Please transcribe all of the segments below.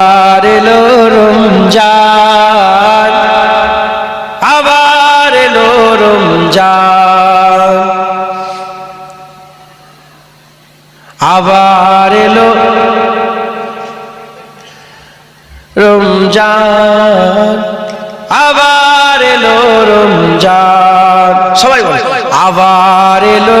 আবার এলো রমজান আবার এলো রমজান। আবার এলো রমজান আবার এলো সবাই আবার এলো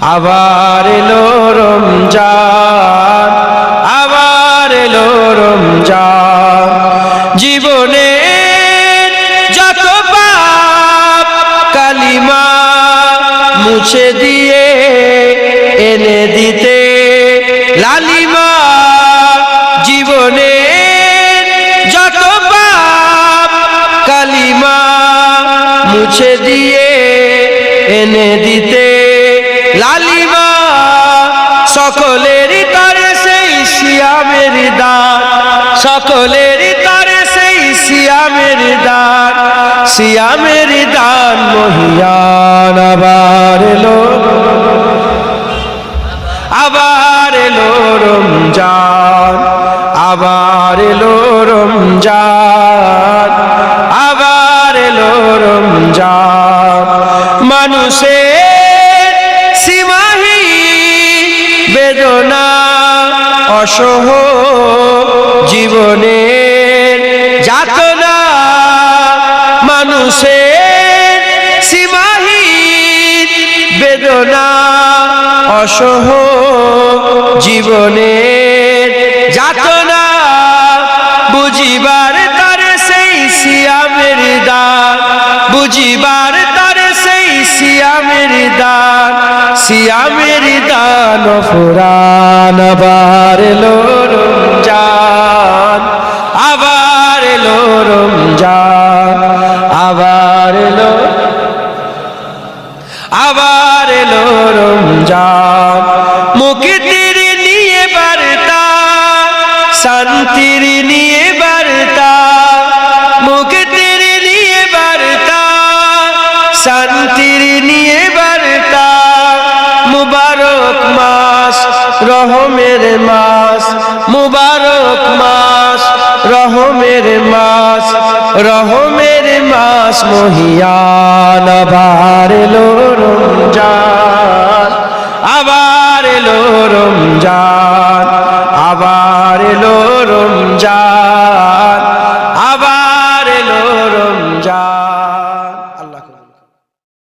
আবার এলো রমজান, আবার এলো রমজান। জীবনে যত পাপ কালিমা মুছে দিয়ে এনে দিতে লালিমা, জীবনে যত পাপ কালিমা মুছে দিয়ে এনে দিতে লালিমা সকলের তরে সেই শিয়ামের দান সকলের তরে সেই শিয়ামের দান শিয়ামের দান মহিয়ান আবার এলো। আবার এলো রমজান, আবার এলো রমজান। অসহ জীবনের যাতনা মানুষের সীমাহীন বেদনা অসহ জীবনের যাতনা বুঝিবার তার সেই সিয়ামের দান বুঝিবার তার সেই সিয়ামের দান সিয়ামের দান ফুরান, আবার এলো রমজান, আবার এলো রমজান, আবার এলো আবার এলো রমজান। মুক্তির নিয়ে বার্তা, শান্তির নিয়ে মুবারক মাস রহমের মাস মুবারক মাস রহমের মাস রহমের মাস মহিয়ান আবার লো রমজান।